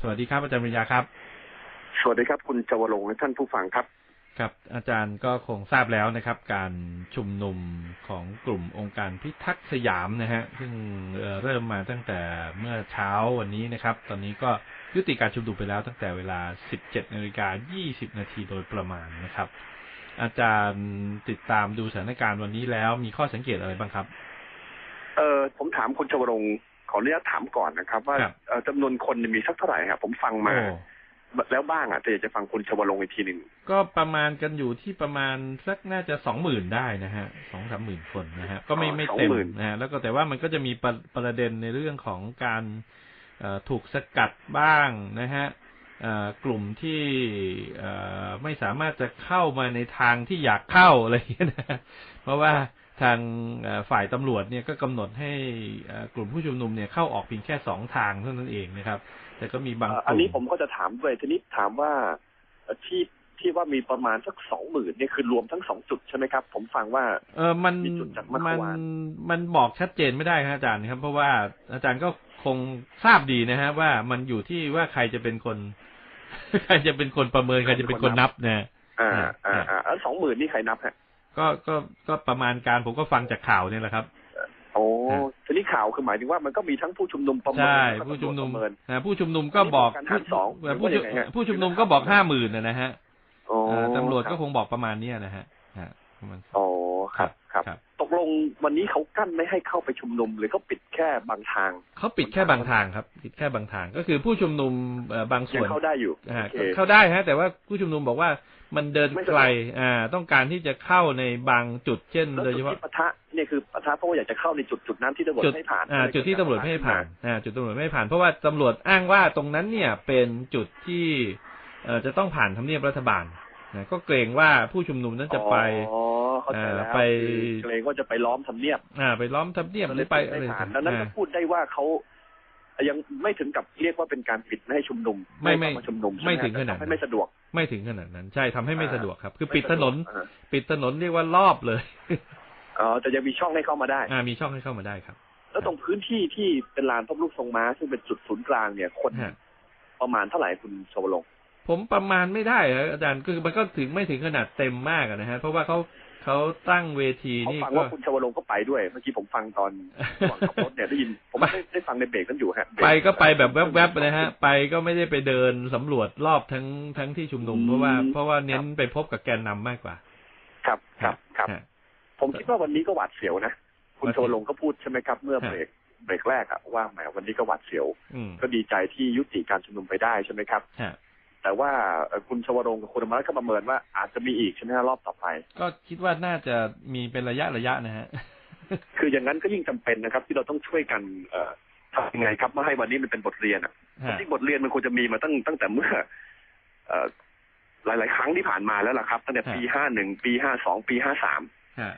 สวัสดีครับอาจารย์ปริญญาครับ สวัสดีครับ คุณจวรงค์และท่านผู้ฟังครับ ครับ อาจารย์ก็คงทราบแล้วนะครับ การชุมนุมของกลุ่มองค์การพิทักษ์สยามนะฮะซึ่งเอ่อเริ่มมาตั้งแต่เมื่อเช้าวันนี้นะครับ ตอนนี้ก็ยุติการชุมนุมไปแล้วตั้งแต่เวลา 17นาฬิกา20นาทีโดยประมาณนะครับ อาจารย์ติดตามดูสถานการณ์วันนี้แล้วมีข้อสังเกตอะไรบ้างครับ เออผมถามคุณจวรงค์ ขออนุญาตถามก่อนนะครับ ว่าครับเอ่อจำนวนคนมีสักเท่าไหร่ครับผมฟังมา โอ้แล้วบ้างอะแต่อยากจะฟังคุณชวรงค์อีกทีหนึ่งก็ประมาณกันอยู่ที่ประมาณสักน่าจะสองหมื่นได้นะฮะสองสามหมื่นคนนะฮะก็ไม่ไม่เต็มนะฮะแล้วก็แต่ว่ามันก็จะมีประประเด็นในเรื่องของการเอ่อถูกสกัดบ้างนะฮะเอ่อกลุ่มที่เอ่อไม่สามารถจะเข้ามาในทางที่อยากเข้าอะไรอย่างเงี้ยนะเพราะว่า ทางเอ่อฝ่ายตำรวจเนี่ยก็กำหนดให้เอ่อกลุ่มผู้ชุมนุมเนี่ยเข้าออกเพียงแค่สองทางเท่านั้นเองนะครับ แต่ก็มีบางกเอ่อลุ่มอันนี้ผมก็จะถามด้วยทีนี้ถามว่าเอ่อที่ที่ว่ามีประมาณสักสองหมื่นนี่คือรวมทั้งสองจุดใช่ไหมครับ ผมฟังว่า เออมันมีจุดจากเมื่อมันวานมันบอกชัดเจนไม่ได้ครับอาจารย์ครับ เพราะว่าอาจารย์ก็คงทราบดีนะฮะว่ามันอยู่ที่ว่าใครจะเป็นคนใครจะเป็นคนประเมินใครจะเป็นคนนับนะอ่าอ่าอ่าอ่าสองหมื่นนี่ใครนับฮะ ก็ก็ก็ประมาณการผมก็ฟังจากข่าวเนี่ยแหละครับโอ้ฮะทีนี้ข่าวคือหมายถึงว่ามันก็มีทั้งผู้ชุมนุมประเมินใช่แล้วก็ผู้ชุมนุมตำรวจประเมินนะผู้ชุมนุมก็บอกอันนี้บอกกันหารสองผู้หรือว่ายังไงฮะผู้ชุมนุมก็บอกห้าหมื่นนะฮะโอ้เอ่อตำรวจคก็บคงบอกประมาณเนี้ยนะฮะฮะประมาณโอ้ ครับครับครับ ตกลงวันนี้เขากั้นไม่ให้เข้าไปชุมนุม หรือเขาปิดแค่บางทางเขาปิดแค่บางทางครับ ปิดแค่บางทางก็คือผู้ชุมนุมเอ่อบางส่ยังวนเข้าได้อยู่อ่าโอเคเข้าได้ฮะ แต่ว่าผู้ชุมนุมบอกว่ามันเดินไม่สะดวกไกลอ่า ต้องการที่จะเข้าในบางจุดเช่นแล้วโดยจุเฉดพาะที่ปะทะเนี่ยคือปะทะเพราะว่าอยากจะเข้าในจุดจุดนั้นที่ตำรวจจุดไม่ให้ผ่านอ่าจุดที่ตำรวจไม่ให้ผ่านอ่าจุดตำรวจไม่ให้ผ่านเพราะว่าตำรวจอ้างว่าตรงนั้นเนี่ยเป็นจุดที่เอ่อจะต้องผ่านทำเนียบรัฐบาล นะก็เกรงว่าผู้ชุมนุมนั้นจะไปอ๋อเข้าใจแล้วอ่าไปคือเกรงว่าจะไปล้อมทำเนียบ อ่า ไปล้อมทำเนียบหรือไปอะไรไม่ผ่านดังนั้นอ่าก็พูดได้ว่าเขายังไม่ถึงกับเรียกว่าเป็นการปิดไม่ให้ชุมนุม ไม่ไม่ให้เข้าาชุมนุมใช่หไม่ถึงขนาดนั้นแต่ทำให้ไม่สะดวก ไม่ถึงขนาดนั้น ใช่ทำให้ไม่อ่าสะดวกครับ คือปิดถนนอ่าปิดถนนเรียกว่ารอบเลยอ๋อแต่ยังมีช่องให้เข้ามาได้ อ่า มีช่องให้เข้ามาได้ครับ แล้วตรงพื้นที่ที่เป็นลานพระรูปทรงม้าซึ่งเป็นจุดศูนย์กลางเนี่ยคนฮะประมาณเท่าไหร่คุณชวลงค์ ผมประมาณไม่ได้ครับอาจารย์คือมันก็ถึงไม่ถึงขนาดเต็มมากอะนะฮะเพราะว่าเขาเขาตั้งเวทีเขานี่ฟังก็ว่าคุณชวลงค์ก็ไปด้วยเมื่อกี้ผมฟังตอนระหว่างขับรถเนี่ยได้ยินผมได้ได้ฟังในเบรกนั้นอยู่ฮะเบรไปก็ไปแบบแวบๆนะฮะ ไปก็ไม่ได้ไปเดินสำรวจรอบทั้งทั้งที่ชุมนุมเพราะว่าเพราะว่าเน้นไปพบกับแกนนำมากกว่า ครับครับครับฮะผมคิดว่าวันนี้ก็หวาดเสียวนะคุณหวาดชเสียววลงค์ก็พูดใช่ไหมครับเมื่อฮะเบรกเบรกแรกอะว่าแหมวันนี้ก็หวาดเสียวอืมก็ดีใจที่ยุติการชุมนุมไปได้ใช่ไหมครับฮะ แต่ว่าเอ่อคุณชวรงค์กับคุณอมรรัตน์ก็ประเมินว่าอาจจะมีอีกใช่ไหมฮะรอบต่อไป ก็คิดว่าน่าจะมีเป็นระยะระยะนะฮะคืออย่างนั้นก็ยิ่งจำเป็นนะครับ ที่เราต้องช่วยกันเอ่อทำยังไงครับไม่ให้วันนี้มันเป็นบทเรียนอะฮะที่บทเรียนมันควรจะมีมาตั้งตั้งแต่เมื่อเอ่อหลาย ๆ ครั้งที่ผ่านมาแล้วล่ะครับตั้งแต่ปีห้าหนึ่งปีห้าสองปีห้าสามฮะ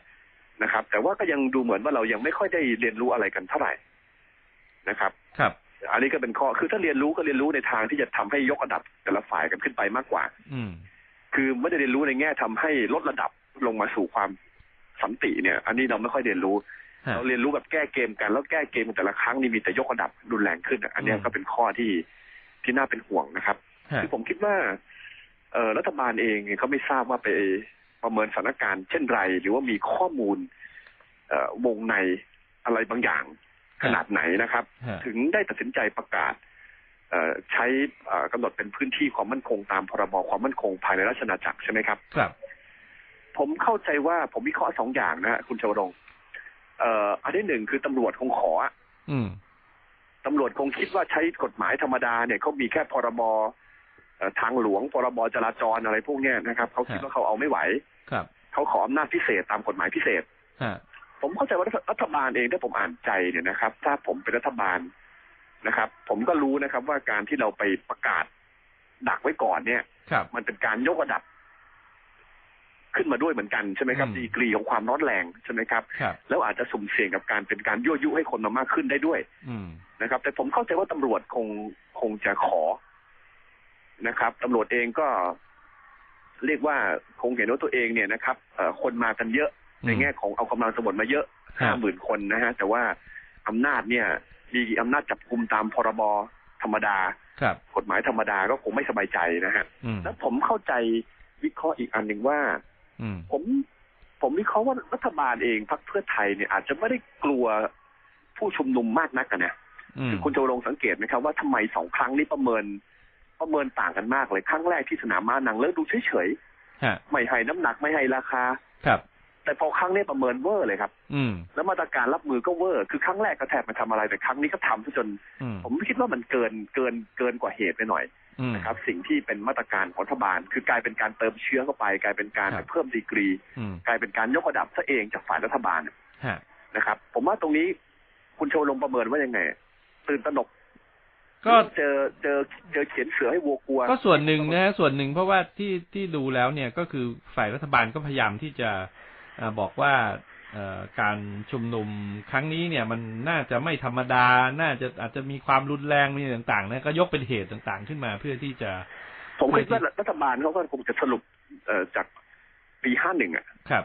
นะครับ แต่ว่าก็ยังดูเหมือนว่าเรายังไม่ค่อยได้เรียนรู้อะไรกันเท่าไหร่นะครับ ครับ อันนี้ก็เป็นข้อคือถ้าเรียนรู้ก็เรียนรู้ในทางที่จะทำให้ยกระดับแต่ละฝ่ายกันขึ้นไปมากกว่า อืมคือไม่ได้เรียนรู้ในแง่ทำให้ลดระดับลงมาสู่ความสันติเนี่ย อันนี้เราไม่ค่อยเรียนรู้ฮะเราเรียนรู้แบบแก้เกมกันแล้วแก้เกมแต่ละครั้งนี่มีแต่ยกระดับรุนแรงขึ้นอะอันเนี้ยอืมก็เป็นข้อที่ที่น่าเป็นห่วงนะครับฮะคือผมคิดว่า เอ่อรัฐบาลเองเนี่ยเขาไม่ทราบว่าไปประเมินสถานการณ์เช่นไร หรือว่ามีข้อมูล เอ่อวงในอะไรบางอย่าง ขนาดไหนนะครับฮะถึงได้ตัดสินใจประกาศเอ่อใช้เอ่อกำหนดเป็นพื้นที่ความมั่นคงตามพรบความมั่นคงภายในราชอาณาจักรใช่ไหมครับ ครับ ผมเข้าใจว่าผมวิเคราะห์สองอย่างนะฮะคุณชวรงค์เอ่ออันที่หนึ่งคือตำรวจคงขออะอืมตำรวจคงคิดว่าใช้กฎหมายธรรมดาเนี่ยเขามีแค่พรบเอ่อทางหลวงพรบจราจรอะไรพวกเนี้ยนะครับเขาคิดฮะว่าเขาเอาไม่ไหว ครับเขาขออำนาจพิเศษตามกฎหมายพิเศษฮะ ผมเข้าใจว่ารัฐบาลเองถ้าผมอ่านใจเนี่ยนะครับ ถ้าผมเป็นรัฐบาลนะครับ ผมก็รู้นะครับว่าการที่เราไปประกาศดักไว้ก่อนเนี่ยครับมันเป็นการยกระดับ ขึ้นมาด้วยเหมือนกันใช่ไหมครับอืมดีกรีของความร้อนแรงใช่ไหมครับครับ แล้วอาจจะสุ่มเสี่ยงกับการเป็นการยั่วยุให้คนมามากขึ้นได้ด้วยอืมนะครับ แต่ผมเข้าใจว่าตำรวจคงคงจะขอนะครับตำรวจเองก็เรียกว่าคงเห็นว่าตัวเองเนี่ยนะครับเอ่อคนมากันเยอะ ในแง่ของเอากำลังตำรวจมาเยอะครัห้าบหมื่นคนนะฮะแต่ว่าอำนาจเนี่ยมีอำนาจจับกุมตามพรบธรรมดาครับกฎหมายธรรมดาก็คงไม่สบายใจนะฮะอืมแล้วผมเข้าใจวิเคราะห์อีกอันหนึ่งว่าอืมผมผมวิเคราะห์ว่ารัฐบาลเองพรรคเพื่อไทยเนี่ยอาจจะไม่ได้กลัวผู้ชุมนุมมากนักกันนะอืมคือคุณโจลงสังเกตไหมครับว่าทำไมสองครั้งนี้ประเมิน ประเมินต่างกันมากเลยครั้งแรกที่สนามม้าหนังเลิกดูเฉยฮะๆไม่ให้น้ำหนักไม่ให้ราคาครับ แต่พอครั้งนี้ประเมินเวอร์เลยครับ อืมแล้วมาตรการรับมือก็เวอร์ คือครั้งแรกก็แทบไม่ทำอะไรแต่ครั้งนี้ก็ทำซะจนอืมผมคิดว่ามันเกินเกินเกินกว่าเหตุไปหน่อยอืมนะครับ สิ่งที่เป็นมาตรการของรัฐบาล คือกลายเป็นการเติมเชื้อเข้าไป กลายเป็นการครับเพิ่มดีกรีอืมกลายเป็นการยกระดับซะเองจากฝ่ายรัฐบาลฮะนะครับ ผมว่าตรงนี้คุณโชว์ลงประเมินว่ายังไง ตื่นตระหนกก็เจอเจอเจอเขียนเสือให้วัวกลัว ก็ส่วนหนึ่งนะฮะส่วนหนึ่งเพราะว่าที่ที่ดูแล้วเนี่ยก็คือฝ่ายรัฐบาลก็พยายามที่จะเอ่อ บอกว่าเอ่อการชุมนุมครั้งนี้เนี่ยมันน่าจะไม่ธรรมดา น่าจะอาจจะมีความรุนแรงมีต่างๆนะก็ยกเป็นเหตุต่างๆ ขึ้นมาเพื่อที่จะ ผมคิดว่ารัฐบาลเขาก็คงจะสรุปเอ่อจากปีห้าหนึ่งอะครับ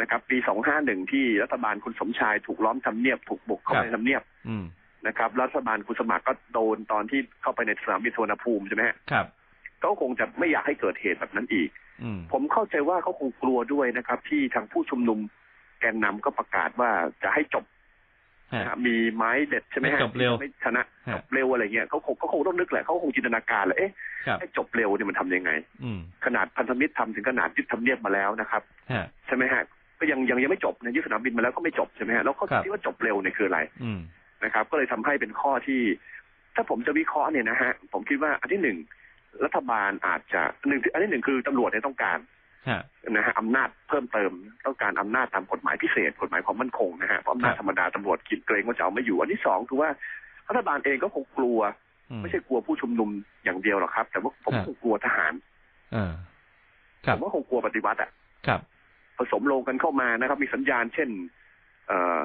นะครับ ปีสองห้าหนึ่งที่รัฐบาลคุณสมชายถูกล้อมทำเนียบถูกบุกเข้าครับไปในทำเนียบอืมนะครับ รัฐบาลคุณสมัครก็โดนตอนที่เข้าไปในสนามบินสุวรรณภูมิใช่ไหมฮะครับก็คงจะไม่อยากให้เกิดเหตุแบบนั้นอีกอืม ผมเข้าใจว่าเขาคงกลัวด้วยนะครับ ที่ทางผู้ชุมนุมแกนนำก็ประกาศว่าจะให้จบฮะนะครับมีไม้เด็ดใช่ไหมฮะให้จบเร็วไม่ชนะฮะจบเร็วอะไรเงี้ยเขาคงเขาคงต้องนึกแหละเขาคงจินตนาการแหละเอ๊ะครับให้จบเร็วเนี่ยมันทำยังไงอืมขนาดพันธมิตรทำถึงขนาดยึดทำเนียบมาแล้วนะครับฮะใช่ไหมฮะก็ยังยังยังไม่จบนะยึดสนามบินมาแล้วก็ไม่จบใช่ไหมฮะแล้วเขาครับคิดว่าจบเร็วเนี่ยคืออะไรอืมนะครับ ก็เลยทำให้เป็นข้อที่ ถ้าผมจะวิเคราะห์เนี่ยนะฮะผมคิดว่าอันที่หนึ่ง รัฐบาลอาจจะหนึ่งอันที่หนึ่งคือตำรวจเนี่ยต้องการฮะนะฮะอำนาจเพิ่มเติมต้องการอำนาจตามกฎหมายพิเศษกฎหมายความมั่นคงนะฮะเพราะอำนาจครับธรรมดาตำรวจคิดเกรงว่าจะเอาไม่อยู่ อันที่สองคือว่ารัฐบาลเองก็คงกลัวอืไม่ใช่กลัวผู้ชุมนุมอย่างเดียวหรอกครับ แต่ว่าผมครับคงกลัวทหารเออคผรับมว่าคงกลัวปฏิวัติอะครับผสมโลงกันเข้ามานะครับ มีสัญญาณเช่น เอ่อ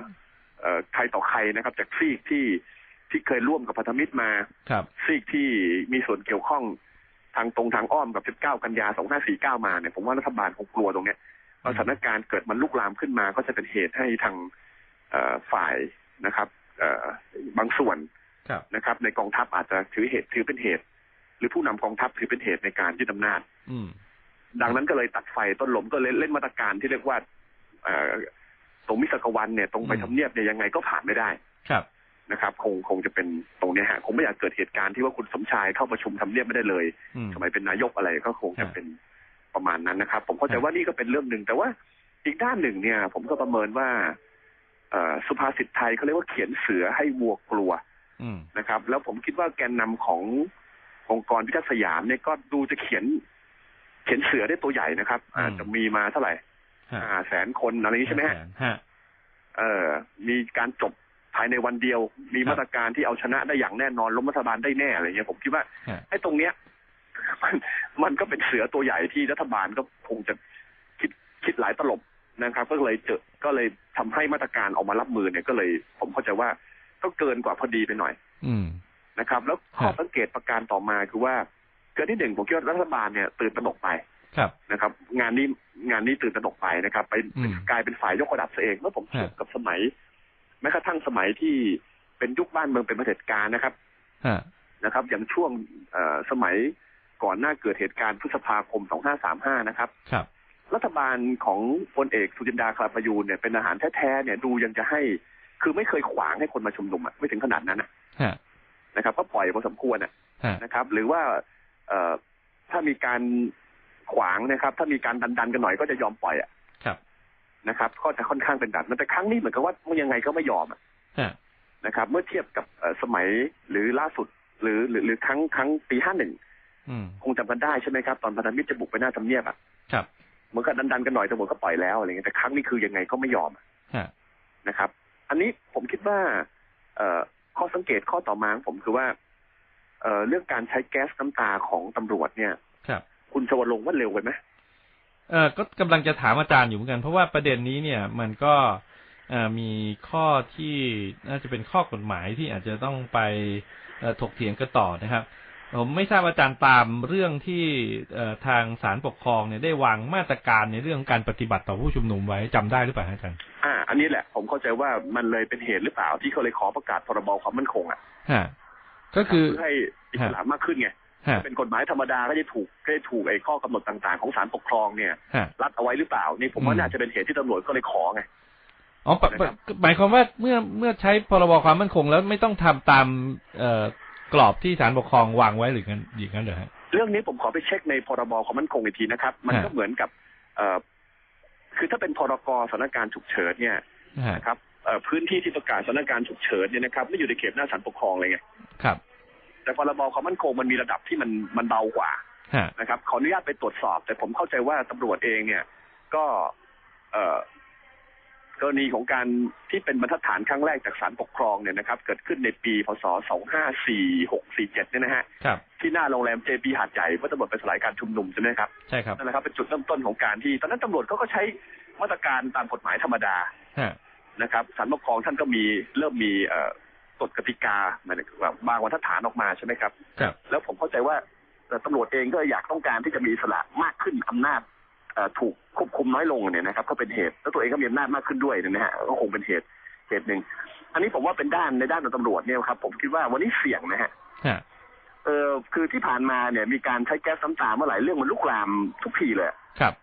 เอ่อใครต่อใครนะครับ จากซีกที่ที่เคยร่วมกับพันธมิตรมาครับซีกที่มีส่วนเกี่ยวข้อง ทางตรงทางอ้อมกับ19 กันยา 2549 มาเนี่ยผมว่ารัฐบาลคงกลัวตรงเนี้ยว่าสถานการณ์เกิดมันลุกลามขึ้นมา ก็จะเป็นเหตุให้ทางเอ่อฝ่ายนะครับเอ่อบางส่วนครับนะครับ ในกองทัพอาจจะถือเหตุถือเป็นเหตุ หรือผู้นำกองทัพถือเป็นเหตุในการยึดอำนาจอืมดังนั้นก็เลยตัดไฟต้นลมก็เลยเล่นมาตรการที่เรียกว่าเอ่อตรงมิสกวันเนี่ยตรงไปอืมทำเนียบเนี่ยยังไงก็ผ่านไม่ได้ ครับ นะครับ คงคงจะเป็นตรงเนี้ยฮะคงไม่อยากเกิดเหตุการณ์ที่ว่าคุณสมชายเข้าประชุมทำเนียบไม่ได้เลยอืมสมัยเป็นนายกอะไรก็คงจะฮะเป็นประมาณนั้นนะครับ ผมเข้าใจฮะว่านี่ก็เป็นเรื่องหนึ่งแต่ว่าอีกด้านหนึ่งเนี่ย ผมก็ประเมินว่าเอ่อสุภาษิตไทยเขาเรียกว่าเขียนเสือให้วัวกลัวอืมนะครับ แล้วผมคิดว่าแกนนำขององค์กรพิทักษ์สยามเนี่ยก็ดูจะเขียน เขียนเสือได้ตัวใหญ่นะครับอืมอาจจะมีมาเท่าไหร่ฮะห้าแสนคนอะไรอย่างนี้ใช่ไหมฮะฮะเออมีการจบ ภายในวันเดียว มีครับมาตรการที่เอาชนะได้อย่างแน่นอนล้มรัฐบาลได้แน่อะไรเงี้ยผมคิดว่าฮะไอ้ตรงเนี้ยมันมันก็เป็นเสือตัวใหญ่ที่รัฐบาลก็คงจะคิดคิดหลายตลบนะครับ ก็เลยเจอก็เลยทำให้มาตรการออกมารับมือเนี่ยก็เลย ผมเข้าใจว่าก็เกินกว่าพอดีไปหน่อย อืมนะครับ แล้วข้อครับสังเกตประการต่อมาคือว่าเกินที่หนึ่งผมคิดว่ารัฐบาลเนี่ยตื่นตระหนกไปครับนะครับ งานนี้งานนี้ตื่นตระหนกไปนะครับ ไปอืมกลายเป็นฝ่ายยกระดับตัวเองเมื่อผมเทียบฮะกับสมัย แม้กระทั่งสมัยที่เป็นยุคบ้านเมืองเป็นเผด็จการนะครับฮะนะครับ อย่างช่วงเอ่อสมัยก่อนหน้าเกิดเหตุการณ์พฤษภาคม 2535 นะครับ ครับ รัฐบาลของพลเอกสุจินดาคลาประยูนเนี่ยเป็นอาหารแท้ๆเนี่ยดูยังจะให้ คือไม่เคยขวางให้คนมาชุมนุมอะไม่ถึงขนาดนั้นอะฮะนะครับ ก็ปล่อยพอสมควรอะฮะนะครับ หรือว่าเอ่อถ้ามีการขวางนะครับ ถ้ามีการดันๆกันหน่อยก็จะยอมปล่อยอะครับ นะครับ ก็จะค่อนข้างเป็นแบบนั้นแต่ครั้งนี้เหมือนกับว่ายังไงก็ไม่ยอมอะฮะนะครับ เมื่อเทียบกับเอ่อสมัยหรือล่าสุด หรือหรือหรือครั้งครั้งปีห้าหนึ่งอืมคงจำกันได้ใช่ไหมครับ ตอนพันธมิตรจะบุกไปหน้าทำเนียบอะครับเหมือนกับดันๆกันหน่อยตำรวจก็ปล่อยแล้วอะไรเงี้ยแต่ครั้งนี้คือยังไงก็ไม่ยอมฮะนะครับ อันนี้ผมคิดว่าเอ่อข้อสังเกตข้อต่อมาของผมคือว่า เอ่อเรื่องการใช้แก๊สน้ำตาของตำรวจเนี่ย ครับ คุณชวลงค์ว่าเร็วไปไหม เออก็กำลังจะถามอาจารย์อยู่เหมือนกัน เพราะว่าประเด็นนี้เนี่ยมันก็เอ่อมีข้อที่น่าจะเป็นข้อกฎหมายที่อาจจะต้องไปเอ่อถกเถียงกันต่อนะครับ ผมไม่ทราบอาจารย์ตามเรื่องที่เอ่อทางศาลปกครองเนี่ยได้วางมาตรการในเรื่องการปฏิบัติต่อผู้ชุมนุมไว้จำได้หรือเปล่าฮะอาจารย์อ่า อันนี้แหละ ผมเข้าใจว่ามันเลยเป็นเหตุหรือเปล่าที่เขาเลยขอประกาศพรบความมั่นคงอะฮะก็คือเพื่อให้อิสระมากขึ้นไง ฮะเป็นกฎหมายธรรมดาก็จะถูกก็จะถูกไอ้ข้อกำหนดต่างๆ ของศาลปกครองเนี่ยฮะรัดเอาไว้หรือเปล่านี่ผมว่าอืมน่าจะเป็นเหตุที่ตำรวจก็เลยขอไงอ๋อปะปะหมายความว่าเมื่อเมื่อใช้พรบความมั่นคงแล้วไม่ต้องทำตามเอ่อกรอบที่ศาลปกครองวางไว้หรืองั้นอย่างนั้นเหรอฮะเรื่องนี้ผมขอไปเช็คในพรบความมั่นคงอีกทีนะครับ มันก็ฮะเหมือนกับเอ่อคือถ้าเป็นพรกสถานการณ์ฉุกเฉินเนี่ยฮะนะครับเอ่อพื้นที่ที่ประกาศสถานการณ์ฉุกเฉินเนี่ยนะครับ ไม่อยู่ในเขตหน้าศาลปกครองเลยไงครับ แต่พรบความมั่นคงมันมีระดับที่มันมันเบากว่าฮะนะครับขออนุญาตไปตรวจสอบ แต่ผมเข้าใจว่าตำรวจเองเนี่ย ก็เอ่อกรณีของการที่เป็นบรรทัดฐานครั้งแรกจากศาลปกครองเนี่ยนะครับ เกิดขึ้นในปีพศ 254-647 เนี่ยนะฮะครับที่หน้าโรงแรมเจพีหาดใหญ่เพื่อตำรวจไปสลายการชุมนุมใช่ไหมครับใช่ครับนั่นแหละครับเป็นจุดเริ่มต้นของการที่ ตอนนั้นตำรวจเขาก็ใช้มาตรการตามกฎหมายธรรมดาฮะนะครับศาลปกครองท่านก็มีเริ่มมีเอ่อ กฎกติกาหมายถึงว่าบางบรรทัดฐานออกมาใช่ไหมครับ ครับ แล้วผมเข้าใจว่าเอ่อตำรวจเองก็อยากต้องการที่จะมีอิสระมากขึ้นอำนาจเอ่อถูกควบคุมน้อยลงเนี่ยนะครับ ก็เป็นเหตุแล้วตัวเองก็มีอำนาจมากขึ้นด้วยเนี่ยนะฮะก็คงเป็นเหตุเหตุหนึ่งอันนี้ผมว่าเป็นด้านในด้านของตำรวจเนี่ยครับ ผมคิดว่าวันนี้เสี่ยงนะฮะฮะเออคือที่ผ่านมาเนี่ย มีการใช้แก๊สน้ำตาเมื่อไหร่เรื่องมันลุกลามทุกทีเลยครับ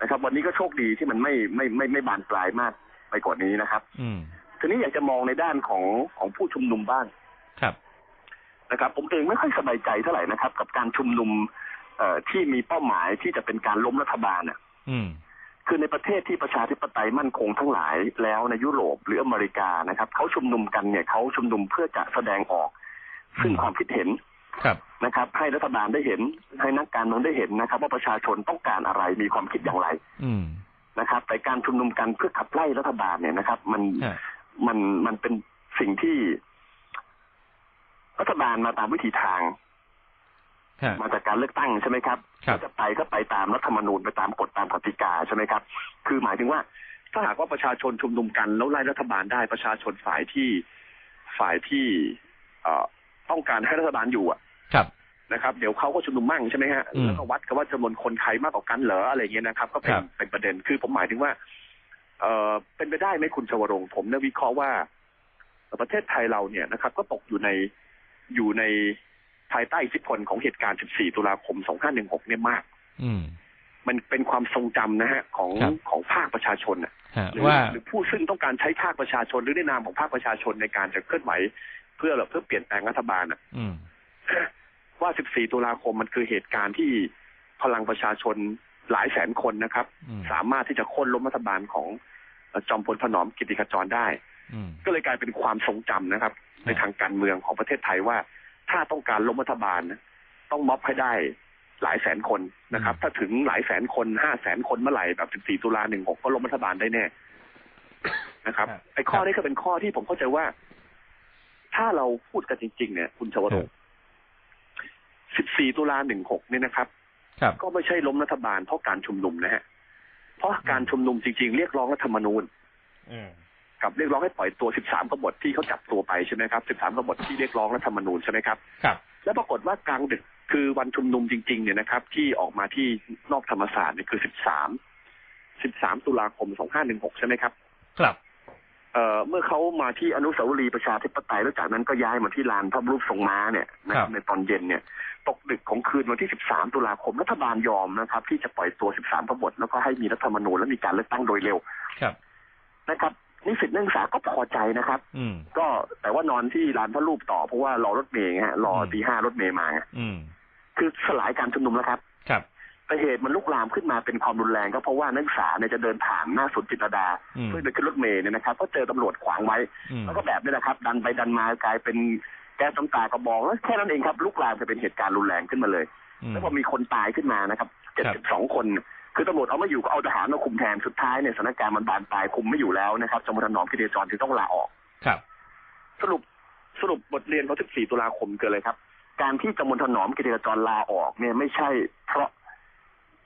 นะครับ วันนี้ก็โชคดีที่มันไม่ไม่ไม่ไม่บานปลายมากไปกว่านี้นะครับ อืม ทีนี้อยากจะมองในด้านของของผู้ชุมนุมบ้างครับนะครับ ผมเองไม่ค่อยสบายใจเท่าไหร่นะครับ กับการชุมนุม เอ่อที่มีเป้าหมายที่จะเป็นการล้มรัฐบาลน่ะ อืม คือในประเทศที่ประชาธิปไตยมั่นคงทั้งหลายแล้วในยุโรปหรืออเมริกานะครับเขาชุมนุมกันเนี่ยเขาชุมนุมเพื่อจะแสดงออก ซึ่งอืมความคิดเห็นครับนะครับ ให้รัฐบาลได้เห็น ให้นักการเมืองได้เห็นนะครับ ว่าประชาชนต้องการอะไรมีความคิดอย่างไร อืม นะครับแต่การชุมนุมกันเพื่อขับไล่รัฐบาลเนี่ยนะครับ มันฮะ มันมันเป็นสิ่งที่รัฐบาลมาตามวิธีทางฮะมาจากการเลือกตั้งใช่ไหมครับครับจะไปก็ไปตามรัฐธรรมนูญไปตามกฎตามกติกาใช่ไหมครับ คือหมายถึงว่า ถ้าหากว่าประชาชนชุมนุมกันแล้วไล่รัฐบาลได้ประชาชนฝ่ายที่ฝ่ายที่เอ่อต้องการให้รัฐบาลอยู่อะครับนะครับ เดี๋ยวเขาก็ชุมนุมมั่งใช่ไหมฮะอืมแล้วก็วัดกันว่าจำนวนคนใครมากกว่ากันเหรออะไรเงี้ยนะครับ ก็เป็นครับเป็นประเด็นคือผมหมายถึงว่า เอ่อเป็นไปได้ไหมคุณชวรงค์ผมเนี่ยวิเคราะห์ว่า ประเทศไทยเราเนี่ยนะครับ ก็ตกอยู่ในอยู่ในภายใต้อิทธิพลของเหตุการณ์ 14 ตุลาคม 2516 เนี่ยมาก อืมมันเป็นความทรงจำนะฮะของครับของภาคประชาชนน่ะฮะหรือว่าหรือผู้ซึ่งต้องการใช้ภาคประชาชนหรือในนามของภาคประชาชนในการจะเคลื่อนไหว เพื่อเพื่อเปลี่ยนแปลงรัฐบาลน่ะอืมว่า 14 ตุลาคมมันคือเหตุการณ์ที่พลังประชาชนหลายแสนคนนะครับอืมสามารถที่จะโค่นล้มรัฐบาลของเอ่อ จอมพลถนอมกิติขจรได้อืมก็เลยกลายเป็นความทรงจำนะครับ ในทางการเมืองของประเทศไทยว่า ถ้าต้องการล้มรัฐบาลนะต้องม็อบให้ได้หลายแสนคนนะครับอืมถ้าถึงหลายแสนคนห้าแสนคนเมื่อไหร่แบบ 14 ตุลา16ก็ล้มรัฐบาลได้แน่นะครับไอ้ข้อนี้ก็เป็นข้อที่ผมเข้าใจว่า ถ้าเราพูดกันจริง ๆ เนี่ย คุณชวรงค์14 ตุลา16เนี่ยนะครับครับ ก็ไม่ใช่ล้มรัฐบาลเพราะการชุมนุมนะฮะ เพราะการชุมนุมจริงๆ เรียกร้องรัฐธรรมนูญอืมกับเรียกร้องให้ปล่อยตัว 13กบฏที่เขาจับตัวไปใช่ไหมครับ 13กบฏที่เรียกร้องรัฐธรรมนูญใช่ไหมครับ ครับ แล้วปรากฏว่ากลางดึกคือวันชุมนุมจริง ๆ เนี่ยนะครับ ที่ออกมาที่นอกธรรมศาสตร์เนี่ยคือ 13 13 ตุลาคม 2516 ใช่ไหมครับ ครับ เอ่อเมื่อเขามาที่อนุสาวรีย์ประชาธิปไตยแล้วจากนั้นก็ย้ายมาที่ลานพระบรมรูปทรงม้าเนี่ยนะครับในตอนเย็นเนี่ยตกดึกของคืนวันที่ 13 ตุลาคมรัฐบาลยอมนะครับ ที่จะปล่อยตัว 13กบฏแล้วก็ให้มีรัฐธรรมนูญและมีการเลือกตั้งโดยเร็วครับนะครับนิสิตนักศึกษาก็พอใจนะครับอืมก็แต่ว่านอนที่ลานพระรูปต่อเพราะว่ารอรถเมย์ไงฮะรออืมตีห้ารถเมย์มาไงอืมคือสลายการชุมนุมแล้วครับครับ แต่เหตุมันลุกลามขึ้นมาเป็นความรุนแรงก็เพราะว่านักศึกษาเนี่ยจะเดินผ่านหน้าสุดจิตรดาอืมเพื่อจะขึ้นรถเมย์เนี่ยนะครับก็เจอตำรวจขวางไว้อืมแล้วก็แบบนี้แหละครับ ดันไปดันมากลายเป็นแก๊สน้ำตากระบอกแล้วแค่นั้นเองครับลุกลามจะเป็นเหตุการณ์รุนแรงขึ้นมาเลยอืมแล้วพอมีคนตายขึ้นมานะครับครั72คนคือตำรวจเอาไม่อยู่ก็เอาทหารมาคุมแทนสุดท้ายเนี่ยสถานการณ์มันบานปลายคุมไม่อยู่แล้วนะครับจอมพลถนอมกิติจรจึงต้องลาออกครับ สรุปสรุปบทเรียนของ14ตุลาคมเกิดอะไรครับ การที่จอมพลถนอมกิติจรลาออกเนี่ยไม่ใช่เพราะ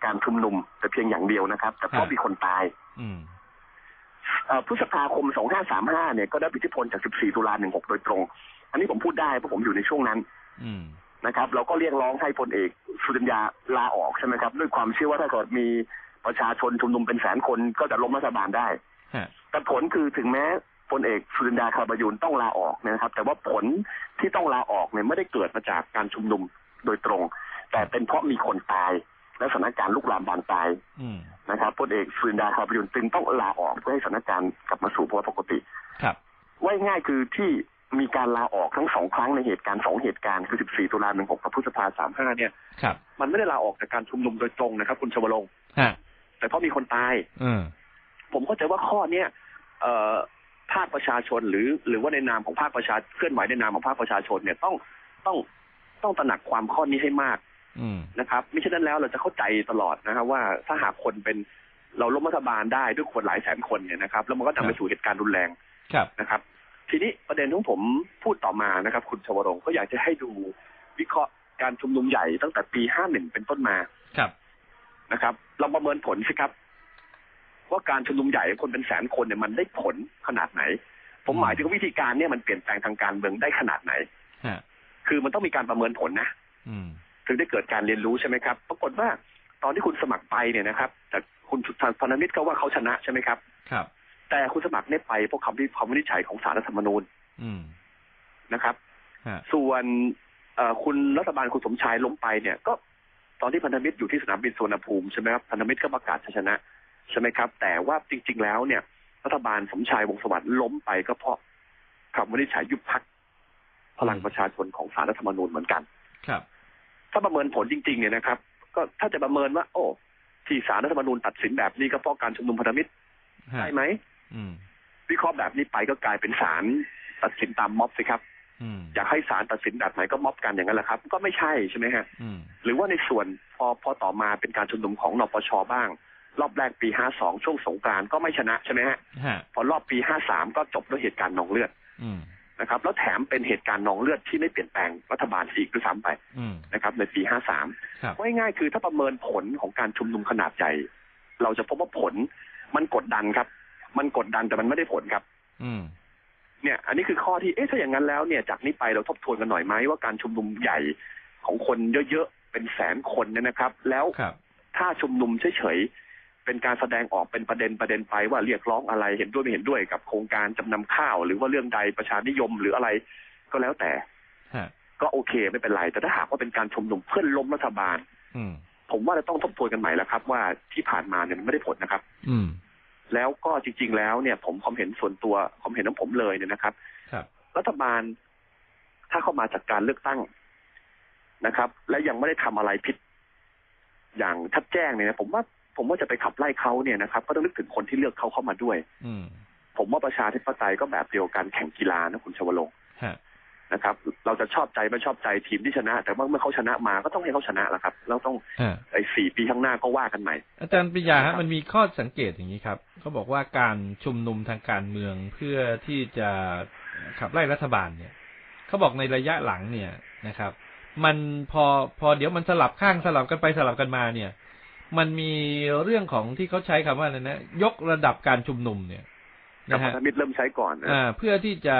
การชุมนุมแต่เพียงอย่างเดียวนะครับ แต่เพราะฮะมีคนตายอืมเอ่อพฤษภาคม 2535 เนี่ยก็ได้อิทธิพลจาก 14 ตุลา 16 โดยตรง อันนี้ผมพูดได้เพราะผมอยู่ในช่วงนั้นอืมนะครับ เราก็เรียกร้องให้พลเอกสุรินยาลาออกใช่ไหมครับ ด้วยความเชื่อว่าถ้าเกิดมีประชาชนชุมนุมเป็นแสนคนก็จะล้มรัฐบาลได้ฮะแต่ผลคือถึงแม้พลเอกสุรินดาคาบายุนต้องลาออกนะครับ แต่ว่าผลที่ต้องลาออกเนี่ยไม่ได้เกิดมาจากการชุมนุมโดยตรง แต่เป็นเพราะมีคนตาย และสถานการณ์ลุกลามบานปลายอืมนะครับพลเอกสุรินดาคาบายุนจึงต้องลาออกเพื่อให้สถานการณ์กลับมาสู่ภาวะปกติครับว่าง่ายคือที่มีการลาออกทั้งสองครั้งในเหตุการณ์สองเหตุการณ์คือ 14 ตุลาคม16กับพฤษภาคม35เนี่ยครับมันไม่ได้ลาออกจากการชุมนุมโดยตรงนะครับ คุณชวลงค์ฮะแต่เพราะมีคนตายอืมผมเข้าใจว่าข้อเนี้ยเอ่อภาคประชาชนหรือ หรือว่าในนามของภาคประชาเคลื่อนไหวในนามของภาคประชาชนเนี่ยต้องต้องต้องตระหนักความข้อนี้ให้มากอืม นะครับ ไม่ใช่นั้นแล้วเราจะเข้าใจตลอดนะครับ ว่าถ้าหากคนเป็นเราล้มรัฐบาลได้ด้วยคนหลายแสนคนเนี่ยนะครับ แล้วมันก็นำไปสู่เหตุการณ์รุนแรงครับนะครับ ทีนี้ประเด็นของผมพูดต่อมานะครับ คุณชวรงค์ก็อยากจะให้ดูวิเคราะห์การชุมนุมใหญ่ตั้งแต่ปี51เป็นต้นมาครับนะครับ เราประเมินผลสิครับ ว่าการชุมนุมใหญ่คนเป็นแสนคนเนี่ยมันได้ผลขนาดไหน ผมอืมหมายถึงว่าวิธีการเนี่ยมันเปลี่ยนแปลงทางการเมืองได้ขนาดไหนฮะคือมันต้องมีการประเมินผลนะอืม ถึงได้เกิดการเรียนรู้ใช่ไหมครับปรากฏว่าตอนที่คุณสมัครไปเนี่ยนะครับ แต่คุณสุทันพนมิตรก็ว่าเขาชนะใช่ไหมครับ ครับ แต่คุณสมัครเนี่ยไปเพราะคำที่คำวินิจฉัยของศาลรัฐธรรมนูญอืมนะครับฮะส่วนเอ่อคุณรัฐบาลคุณสมชายล้มไปเนี่ย ก็ตอนที่พันธมิตรอยู่ที่สนามบินสุวรรณภูมิใช่ไหมครับพันธมิตรก็ประกาศชัยชนะใช่ไหมครับ แต่ว่าจริง ๆ แล้วเนี่ย รัฐบาลสมชายวงศ์สวัสดิ์ล้มไปก็เพราะคำวินิจฉัยยุบพักพลังประชาชนของศาลรัฐธรรมนูญเหมือนกัน ครับ ถ้าประเมินผลจริงๆเนี่ยนะครับ ก็ถ้าจะประเมินว่า โอ้ที่ศาลรัฐธรรมนูญตัดสินแบบนี้ก็เพราะการชุมนุมพันธมิตรฮะใช่ไหมอืมวิเคราะห์แบบนี้ไปก็กลายเป็นศาลตัดสินตามม็อบสิครับอืมอยากให้ศาลตัดสินแบบไหนก็ม็อบกันอย่างนั้นแหละครับ ก็ไม่ใช่ใช่ไหมฮะอืมหรือว่าในส่วนพอพอต่อมาเป็นการชุมนุมของนปชบ้าง รอบแรกปี52ช่วงสงกรานต์ก็ไม่ชนะใช่ไหมฮะฮะพอรอบปี53ก็จบด้วยเหตุการณ์นองเลือดอืม นะครับ แล้วแถมเป็นเหตุการณ์นองเลือดที่ไม่เปลี่ยนแปลงรัฐบาลอีกด้วยซ้ำไปอืมนะครับ ในปี 53ครับว่าง่ายๆคือถ้าประเมินผลของการชุมนุมขนาดใหญ่ เราจะพบว่าผลมันกดดันครับ มันกดดันแต่มันไม่ได้ผลครับ อืมเนี่ย อันนี้คือข้อที่เอ๊ะถ้าอย่างนั้นแล้วเนี่ยจากนี้ไปเราทบทวนกันหน่อยไหมว่าการชุมนุมใหญ่ของคนเยอะๆเป็นแสนคนเนี่ยนะครับ แล้วครับถ้าชุมนุมเฉยๆ เป็นการแสดงออกเป็นประเด็นประเด็นไปว่าเรียกร้องอะไรเห็นด้วยไม่เห็นด้วยกับโครงการจำนำข้าว หรือว่าเรื่องใดประชานิยมหรืออะไรก็แล้วแต่ฮะก็โอเคไม่เป็นไร แต่ถ้าหากว่าเป็นการชุมนุมเพื่อล้มรัฐบาล อืมผมว่าจะต้องทบทวนกันใหม่แล้วครับ ว่าที่ผ่านมาเนี่ยมันไม่ได้ผลนะครับ อืมแล้วก็จริง ๆ แล้วเนี่ยผมความเห็นส่วนตัวความเห็นของผมเลยเนี่ยนะครับครับรัฐบาลถ้าเข้ามาจากการเลือกตั้งนะครับ และยังไม่ได้ทำอะไรผิด อย่างชัดแจ้งเนี่ยนะผมว่า ผมว่าจะไปขับไล่เขาเนี่ยนะครับ ก็ต้องนึกถึงคนที่เลือกเขาเข้ามาด้วย อืมผมว่าประชาธิปไตยก็แบบเดียวกันแข่งกีฬานะคุณชวลงค์ฮะนะครับ เราจะชอบใจไม่ชอบใจทีมที่ชนะ แต่ว่าเมื่อเขาชนะมาก็ต้องให้เขาชนะแหละครับ แล้วต้องฮะไอ้สี่ปีข้างหน้าก็ว่ากันใหม่ อาจารย์ปริยาครัฮะบมันมีข้อสังเกตอย่างนี้ครับเขาบอกว่าการชุมนุมทางการเมืองเพื่อที่จะขับไล่รัฐบาลเนี่ยเขาบอกในระยะหลังเนี่ยนะครับ มันพอพอเดี๋ยวมันสลับข้างสลับกันไปสลับกันมาเนี่ย มันมีเรื่องของที่เขาใช้คำว่าอะไรนะยกระดับการชุมนุมเนี่ยกับนะพัฮะนธมิตรเริ่มใช้ก่อนนะอ่า เพื่อที่จะ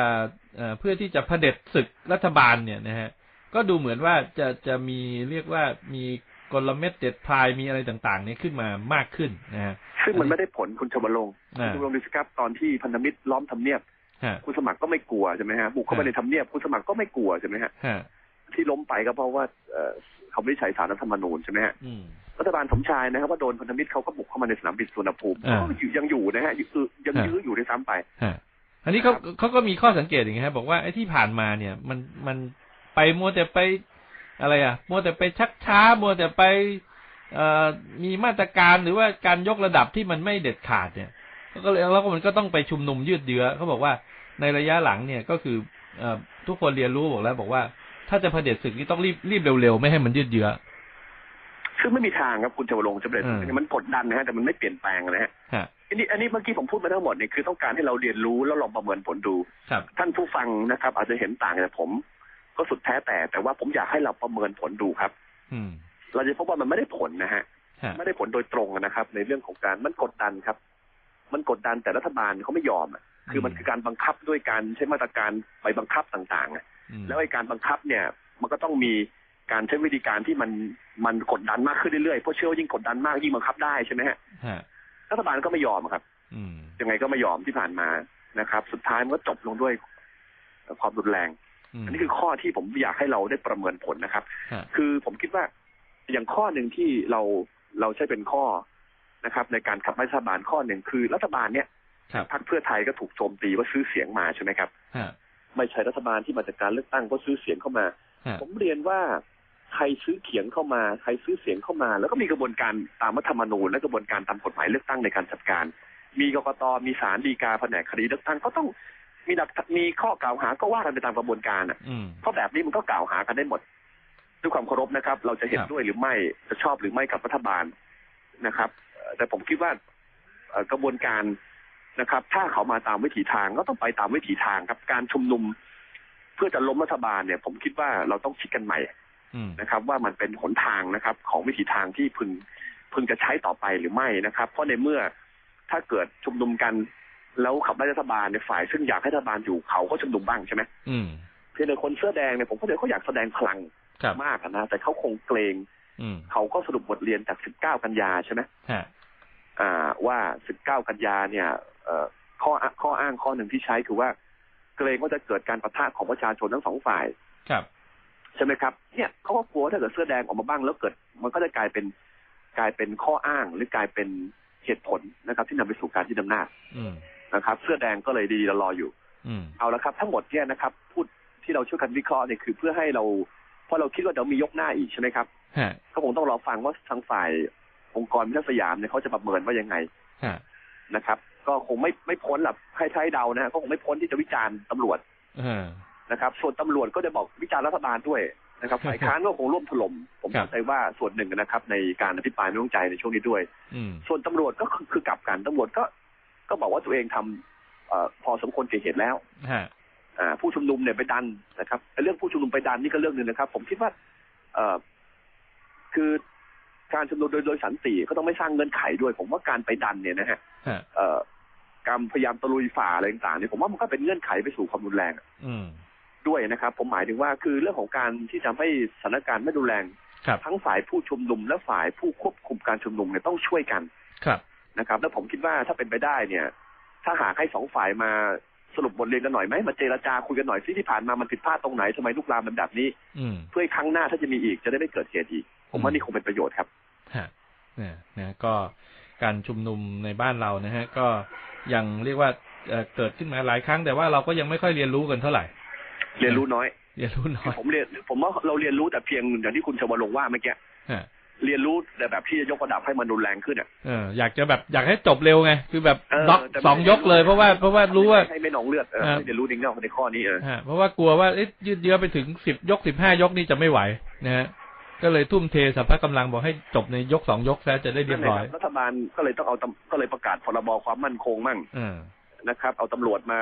เอ่อเพื่อที่จะเผด็จศึกรัฐบาลเนี่ยนะฮะ ก็ดูเหมือนว่าจะจะมีเรียกว่ามีกลเม็ดเด็ดพลายมีอะไรต่างๆเนี่ยขึ้นมามากขึ้นนะฮะซึ่งมันไม่ได้ผลคุณชวลงค์อ่าคุณชวลงค์ดูสิครับตอนที่พันธมิตรล้อมทำเนียบฮะคุณสมัครก็ไม่กลัวใช่ไหมฮะบุกเข้าไปอ่าในทำเนียบคุณสมัครก็ไม่กลัวใช่ไหมฮะฮะ ที่ล้มไปก็เพราะว่าเอ่อเขาไม่ใช้สารรัฐธรรมนูญใช่ไหมฮะอืมรัฐบาลสมชายนะครับว่าโดนพันธมิตรเขาก็บุกเข้ามาในสนามบินสุวรรณภูมิอ่าเขาก็อยู่ยังอยู่นะฮะอยู่คือยังอ่ายื้ออยู่ด้วยซ้ำไปฮะอันนี้เขาเขาก็มีข้อสังเกตอย่างนี้ครับบอกว่าไอ้ที่ผ่านมาเนี่ย มันมันไปมัวแต่ไปอะไรอะมัวแต่ไปชักช้ามัวแต่ไปเอ่อมีมาตรการหรือว่าการยกระดับที่มันไม่เด็ดขาดเนี่ยก็เลยแล้วก็มันก็ต้องไปชุมนุมยืดเยื้อเขาบอกว่าในระยะหลังเนี่ยก็คือเอ่อทุกคนเรียนรู้บอกแล้ว บอกว่า ถ้าจะเผด็จศึกนี่ต้องรีบรีบเร็วๆ ไม่ให้มันยืดเยื้อซึ่งไม่มีทางครับคุณชวลงค์จะเป็นอืมมันกดดันนะฮะแต่มันไม่เปลี่ยนแปลงนะฮะฮะอันนี้อันนี้เมื่อกี้ผมพูดมาทั้งหมดเนี่ยคือต้องการให้เราเรียนรู้แล้วลองประเมินผลดูครับท่านผู้ฟังนะครับ อาจจะเห็นต่างจากผม ก็สุดแท้แต่แต่ว่าผมอยากให้เราประเมินผลดูครับ อืมเราจะพบว่ามันไม่ได้ผลนะฮะฮะ ไม่ได้ผลโดยตรงนะครับ ในเรื่องของการมันกดดันครับ มันกดดันแต่รัฐบาลเขาไม่ยอมอะคือมันคือการบังคับด้วยการใช้มาตรการไปบังคับต่างๆอะอืม แล้วไอ้การบังคับเนี่ย มันก็ต้องมีการใช้วิธีการที่มันมันกดดันมากขึ้นเรื่อยๆเพราะเชื่อว่ายิ่งกดดันมากยิ่งบังคับได้ใช่ไหมฮะฮะรัฐบาลก็ไม่ยอมอะครับอืมยังไงก็ไม่ยอมที่ผ่านมานะครับ สุดท้ายมันก็จบลงด้วยความรุนแรงอืมอันนี้คือข้อที่ผมอยากให้เราได้ประเมินผลนะครับฮะคือผมคิดว่าอย่างข้อหนึ่งที่เราเราใช้เป็นข้อนะครับ ในการขับรัฐบาลข้อหนึ่งคือรัฐบาลเนี่ยครับพรรคเพื่อไทยก็ถูกโจมตีว่าซื้อเสียงมาใช่ไหมครับฮะ ไม่ใช่รัฐบาลที่มาจากการเลือกตั้งก็ซื้อเสียงเข้ามาฮะผมเรียนว่าใครซื้อเขียงเข้ามาใครซื้อเสียงเข้ามา แล้วก็มีกระบวนการตามรัฐธรรมนูญและกระบวนการตามกฎหมายเลือกตั้งในการจัดการ มีกกตมีศาลฎีกาแผนกคดีเลือกตั้งก็ต้องมีหลักมีข้อกล่าวหาก็ว่ากันไปตามกระบวนการอะอืมเพราะแบบนี้มันก็กล่าวหากันได้หมดด้วยความเคารพนะครับ เราจะเห็นครับด้วยหรือไม่จะชอบหรือไม่กับรัฐบาลนะครับเอ่อแต่ผมคิดว่าเอ่อกระบวนการ นะครับ ถ้าเขามาตามวิถีทางก็ต้องไปตามวิถีทางครับ การชุมนุมเพื่อจะล้มรัฐบาลเนี่ย ผมคิดว่าเราต้องคิดกันใหม่อืมนะครับ ว่ามันเป็นหนทางนะครับ ของวิถีทางที่พึงพึงจะใช้ต่อไปหรือไม่นะครับ เพราะในเมื่อถ้าเกิดชุมนุมกันแล้วขับไล่รัฐบาลในยฝ่าย ซึ่งอยากให้รัฐบาลอยู่เขาก็ชุมนุมบ้างใช่ไหมอืมเพียงแต่คนเสื้อแดงเนี่ยผมเข้าใจเขาอยากแสดงพลังครับมากอะนะแต่เขาคงเกรงอืมเขาก็สรุปบทเรียนจาก 19 กันยาใช่ไหมฮะอ่า ว่า 19 กันยาเนี่ยเอ่อ ข้ออ้างข้ออ้างข้อหนึ่งที่ใช้คือว่า เกรงว่าจะเกิดการปะทะของประชาชนทั้งสองฝ่าย ครับใช่ไหมครับเนี่ยเขาก็กลัวถ้าเกิดเสื้อแดงออกมาบ้างแล้วเกิด มันก็จะกลายเป็นกลายเป็นข้ออ้างหรือกลายเป็นเหตุผลนะครับ ที่นำไปสู่การที่ดำนาจอืมนะครับ เสื้อแดงก็เลยดีรออยู่อืมเอาละครับ ทั้งหมดเนี่ยนะครับ พูดที่เราช่วยกันวิเคราะห์เนี่ยคือเพื่อให้เราเพราะเราคิดว่าเดี๋ยวมียกหน้าอีกใช่ไหมครับฮะก็คงต้องรอฟังว่าทางฝ่ายองค์กรพิทักษ์สยามเนี่ยเขาจะประเมินว่ายังไงฮะนะครับ ก็คงไม่ไม่พ้นหรอกให้ใช้เดานะฮะก็คงไม่พ้นที่จะวิจารณ์ตำรวจฮะนะครับ ส่วนตำรวจก็จะบอกวิจารณ์รัฐบาลด้วยนะครับฝ่ายค้านก็คงร่วมถล่มผมครับเข้าใจว่าส่วนหนึ่งนะครับ ในการอภิปรายไม่ไว้วางใจในช่วงนี้ด้วยอืมส่วนตำรวจก็คือคือกลับกันตำรวจก็ ก็บอกว่าตัวเองทำเอ่อพอสมควรเกิดเหตุแล้วฮะอ่าผู้ชุมนุมเนี่ยไปดันนะครับไอ้เรื่องผู้ชุมนุมไปดันนี่ก็เรื่องหนึ่งนะครับ ผมคิดว่า เอ่อคือการชุมนุมโดยโดยสันติก็ต้องไม่สร้างเงื่อนไขด้วย ผมว่าการไปดันเนี่ยนะฮะฮะเอ่อ การพยายามตะลุยฝ่าอะไรต่างๆเนี่ยผมว่ามันก็เป็นเงื่อนไขไปสู่ความรุนแรงอืมด้วยนะครับ ผมหมายถึงว่าคือเรื่องของการที่จะให้สถานการณ์ไม่รุนแรงครับทั้งฝ่ายผู้ชุมนุมและฝ่ายผู้ควบคุมการชุมนุมเนี่ยต้องช่วยกันครับนะครับ แล้วผมคิดว่าถ้าเป็นไปได้เนี่ย ถ้าหากให้สองฝ่ายมาสรุปบทเรียนกันหน่อยไหมมาเจรจาคุยกันหน่อยซิที่ผ่านมามันผิดพลาดตรงไหนทำไมลุกลามเป็นแบบนี้อืมเพื่อให้ครั้งหน้าถ้าจะมีอีกจะได้ไม่เกิดเหตุอีก ผมว่านี่คงเป็นประโยชน์ครับฮะเนี่ยนะก็การชุมนุมในบ้านเรานะฮะ ก็ ยังเรียกว่าเอ่อเกิดขึ้นมาหลายครั้ง แต่ว่าเราก็ยังไม่ค่อยเรียนรู้กันเท่าไหร่ เรียนรู้น้อย เรียนรู้น้คืออยผมเรียนผมว่าเราเรียนรู้แต่เพียงอย่างที่คุณชวลงค์ว่าเมื่อกี้ฮะเรียนรู้แต่แบบที่จะยกระดับให้มันรุนแรงขึ้นอะเอออยากจะแบบอยากให้จบเร็วไง คือแบบเออน็อกแต่ไม่สองยกเลยเพราะว่าเพราะว่ารู้ว่าให้ไม่หนองเลือดเออเออเรียนรู้นิ่งๆในข้อนี้เออฮะเพราะว่ากลัวว่าเอ๊ะยืดเยื้อไปถึงสิบยกสิบห้ายกนี่จะไม่ไหวนะฮะ ก็เลยทุ่มเทสรรพกำลังบอกให้จบในยกสองยกซะจะได้เรียบร้อยนั่นแหละครัรัฐบาลก็เลยต้องเอาตำก็เลยประกาศพรบความมั่นคงมั่งเออนะครับ เอาตำรวจมา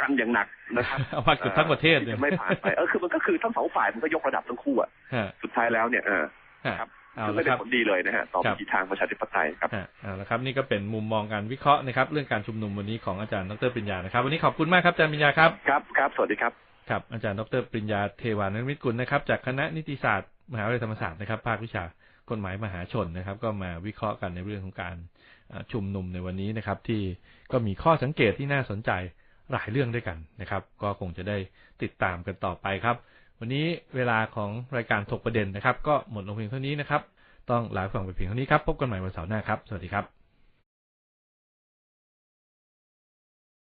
กันอย่างหนักนะครับเอามาเกือบทั้งประเทศเลยที่จะไม่ผ่านไปเออคือมันก็คือทั้งสองฝ่ายมันก็ยกระดับทั้งคู่อะฮะสุดท้ายแล้วเนี่ยเออฮะครับเอาคือละไม่คเป็นรับผลดีเลยนะฮะต่อครัวิบถีทางประชาธิปไตยครับฮะเอาละครับ นี่ก็เป็นมุมมองการวิเคราะห์นะครับ เรื่องการชุมนุมวันนี้ของอาจารย์ดรปริญญานะครับ วันนี้ขอบคุณมากครับอาจารย์ปริญญาครับครับครับสวัสดีครับครับอาจารย์ดรปริญญาเทวานมิตรกุลนะครับ จากคณะนิติศาสตร์ มหาวิทยาลัยธรรมศาสตร์นะครับ ภาควิชากฎหมายมหาชนนะครับ ก็มาวิเคราะห์กันในเรื่องของการชุมนุมในวันนี้นะครับ ที่ก็มีข้อสังเกตที่น่าสนใจหลายเรื่องด้วยกันนะครับ ก็คงจะได้ติดตามกันต่อไปครับ วันนี้เวลาของรายการถกประเด็นนะครับ ก็หมดลงเพียงเท่านี้นะครับ ต้องลาฝั่งไปเพียงเท่านี้ครับพบกันใหม่วันเสาร์หน้าครับ สวัสดีครับ